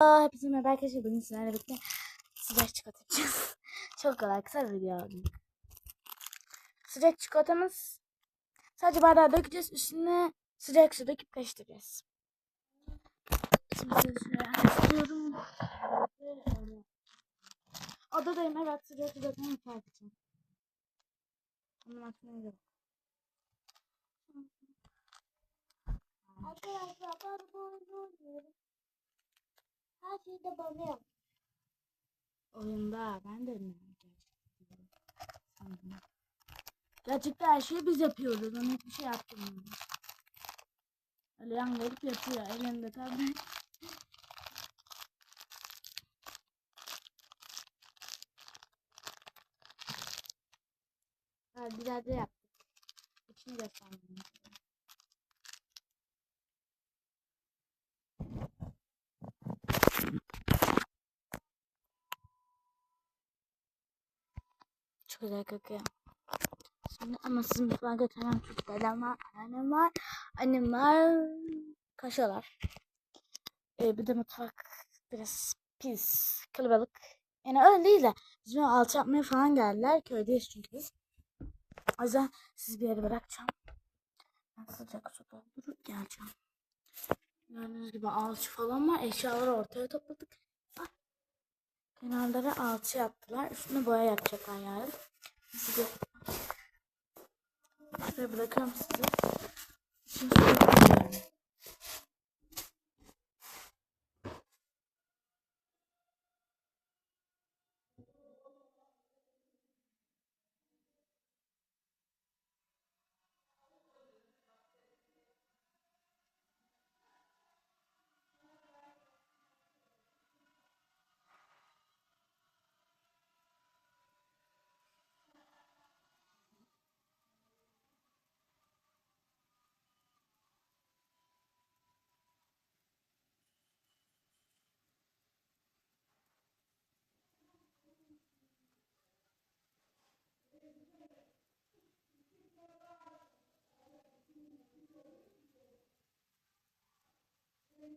Hepinize merhaba arkadaşlar. Bugün sizlerle birlikte sıcak çikolata yapacağız. Çok kolay kısa bir video oldu. Sıcak çikolatamız sadece bardağa dökeceğiz. Üstüne sıcak su döküp karıştıracağız. Şimdi açıyorum. Odadayım evet sıcak su dökmeyi fark edeceğim. Onun aklına yok. Arkadaşlar ben bu. Her şeyde bana yap. Oyunda ben de mi? Sandım. Gerçekten her şeyi biz yapıyoruz. Onun hiçbir şey yaptırmıyor. Öyle yan gelip yapıyor. Elinde tabii. Ha, güzel de yaptık. İçini gösterdim. Çok güzel kokuyor. Şimdi ama siz mutfağa götürmem çünkü dedem var, annem var, annem var, kaşıyorlar. Ee, bir de mutfak biraz pis, kalabalık. Yani öyle değil de bizim alçı yapmaya falan geldiler. Köydeyiz çünkü biz. O yüzden sizi bir yere bırakacağım. Ben sıcak su doldurup geleceğim. Gördüğünüz gibi alçı falan var. Eşyaları ortaya topladık. Kenarlara alçı yaptılar. Üstüne boya yapacaklar yarın. Sizi Şuraya bırakıyorum sizi. Şimdi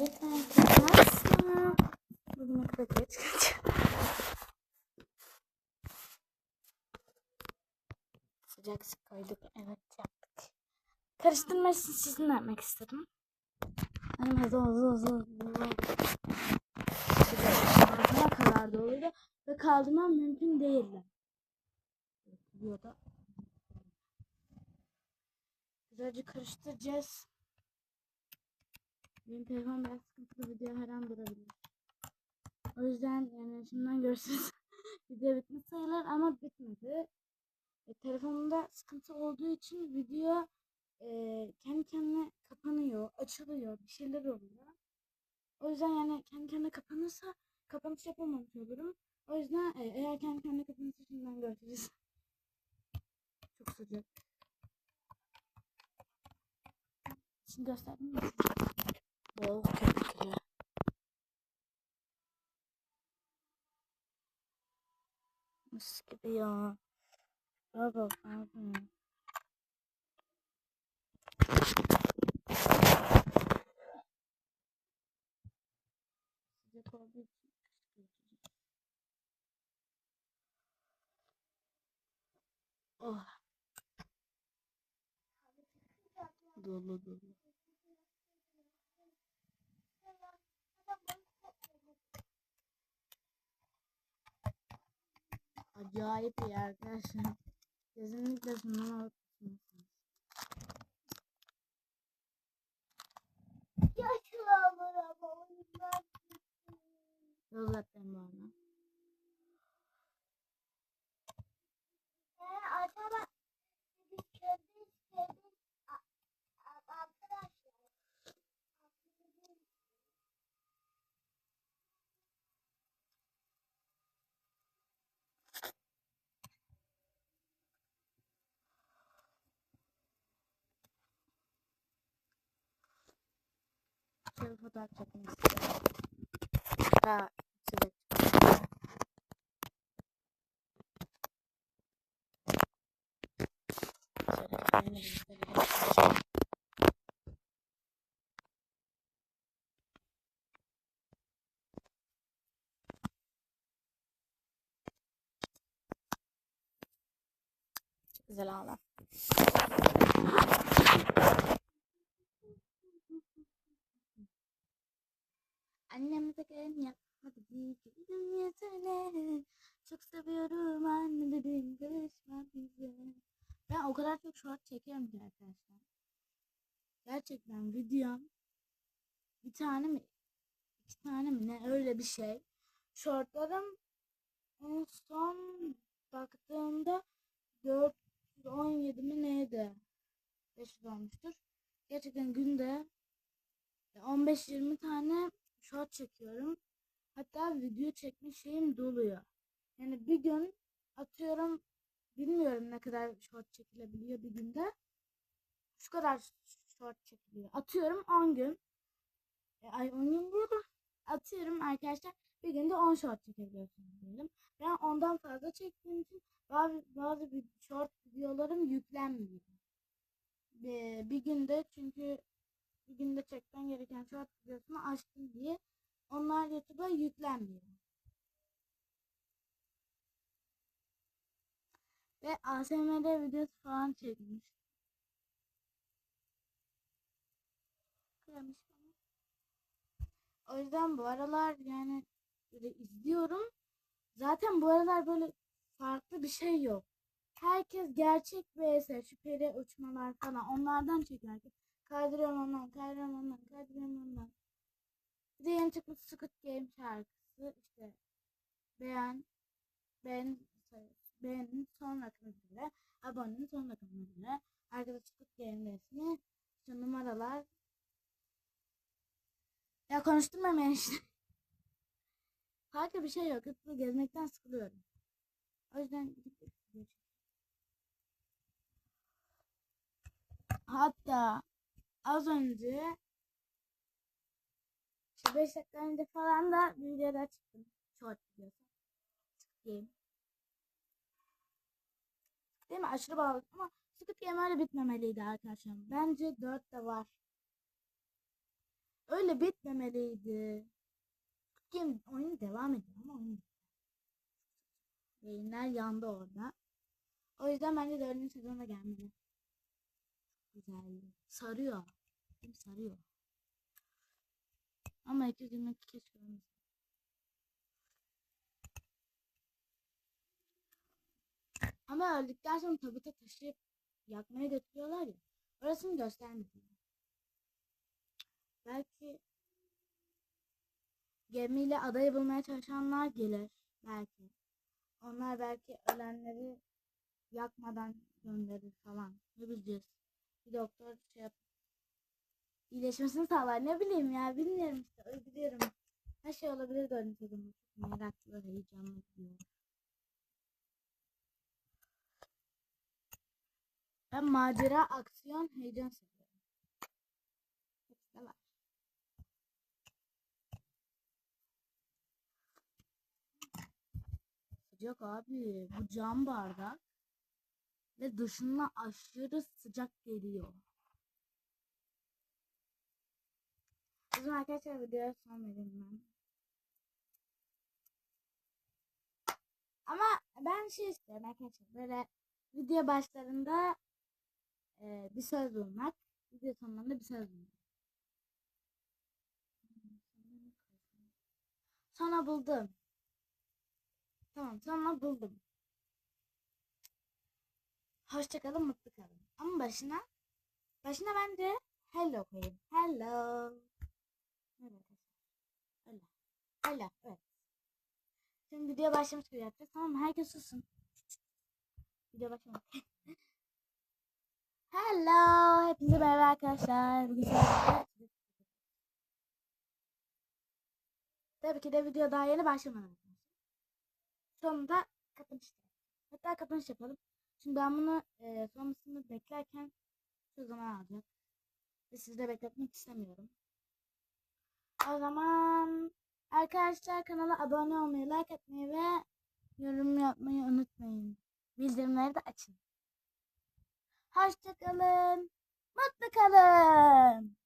Evet arkadaşlar. Bugün ne kadar geç kalacağım. Sıcak su. Evet yaptık. Karıştırmasını sizinle yapmak istedim. Benim hızlı hızlı hızlı hızlı. Ağzıma kadar doluydu. Ve kaldırmam mümkün değildi. Videoda. Karıştıracağız. Benim telefon biraz sıkıntılı video her an durabilir. O yüzden yani şimdiden görürsünüz. video bitmiş sayılır ama bitmedi. E, telefonumda sıkıntı olduğu için video e, kendi kendine kapanıyor, açılıyor, bir şeyler oluyor. O yüzden yani kendi kendine kapanırsa kapanış yapamamış olurum. O yüzden e, eğer kendi kendine kapanırsa şimdiden görüşürüz. Çok sıcak. Şimdi gösterdim mi? Oh köpükler. Mis gibi ya. Baba kışkırtıcı. Oh dolu dolu. Acayip iyi arkadaşlar. Kesinlikle sunuma bakmışsınız. Yaşlılar ama oyunlar. Yol zaten bana. Ee, acaba biz kendi kendi a- a- arkadaşlar. Şöyle fotoğraf çekmek istiyorum. Daha. Çok Güzel. Annem de gelin yapmadı gidelim yeteneği. Çok seviyorum anne dedim karışma bize. Ben o kadar çok short çekiyorum ki arkadaşlar. Gerçekten videom bir tane mi iki tane mi ne öyle bir şey. Shortlarım en son baktığımda 417 mi neydi? 500 olmuştur. Gerçekten günde 15-20 tane short çekiyorum. Hatta video çekme şeyim doluyor. Yani bir gün atıyorum bilmiyorum ne kadar short çekilebiliyor bir günde. Şu kadar short çekiliyor. Atıyorum 10 gün. E, ay 10 gün burada. Atıyorum arkadaşlar bir günde 10 short çekebiliyorsunuz diyelim. Ben ondan fazla çektiğim için bazı, bazı short videolarım yüklenmiyor. Bir, bir günde çünkü bir günde çekmen gereken short videosunu açtım diye onlar YouTube'a yüklenmiyor. Ve ASMR videosu falan çekmiş. Kıramış bana. O yüzden bu aralar yani böyle izliyorum. Zaten bu aralar böyle farklı bir şey yok. Herkes gerçek vs şüpheli uçmalar falan onlardan çekiyor. Ondan, kaydırıyorum ondan. Bir de yeni çıkmış Squid Game şarkısı işte beğen, beğen, beğenin son göre, abonenin son göre, arkada Squid Game resmi, işte numaralar. Ya konuşturma işte. Farklı bir şey yok. Hızlı gezmekten sıkılıyorum. O yüzden video çekeyim. Hatta az önce işte 5 dakika önce falan da videoda çıktım. Short videosu. Çıkayım. Değil mi? Aşırı bağlı ama Squid Game öyle bitmemeliydi arkadaşlar. Bence 4 de var. Öyle bitmemeliydi. Squid Game oyunu devam ediyor ama oyun. Yayınlar yandı orada. O yüzden bence 4. sezonda gelmeli. Güzel. Sarıyor. Değil? Sarıyor. Ama 222 keşke olmasın. Ama öldükten sonra tabuta taşıyıp yakmaya götürüyorlar ya. Orasını göstermediler. Belki gemiyle adayı bulmaya çalışanlar gelir. Belki. Onlar belki ölenleri yakmadan gönderir falan. Ne bileceğiz. Bir doktor şey yap. İyileşmesini sağlar. Ne bileyim ya. Bilmiyorum işte. Özlüyorum. Her şey olabilir dördüncü sezonda. Çok meraklı, heyecanlı gidiyor. Ben macera, aksiyon, heyecan seviyorum. Hepsi de var. Sıcak abi. Bu cam bardak ve dışına aşırı sıcak geliyor. Bizim arkadaşlar videoya son vereyim ben. Ama ben şey istiyorum arkadaşlar böyle video başlarında e, bir söz bulmak, video sonlarında bir söz bulmak. Sonra buldum. Tamam sonra buldum. Hoşçakalın mutlu kalın. Ama başına başına bence hello koyayım. Hello. Evet. Hello. Hello. Evet. Şimdi video başlamış gibi yapacağız. Tamam mı? Herkes susun. Video başlamak. Hello. Hepinize merhaba arkadaşlar. Bugün Tabii ki de video daha yeni başlamadı. Sonunda kapanış. Hatta kapanış yapalım. Şimdi ben bunu e, sonrasında beklerken şu zaman alacağım. Ve sizi de bekletmek istemiyorum. O zaman arkadaşlar kanala abone olmayı, like atmayı ve yorum yapmayı unutmayın. Bildirimleri de açın. Hoşçakalın. Mutlu kalın.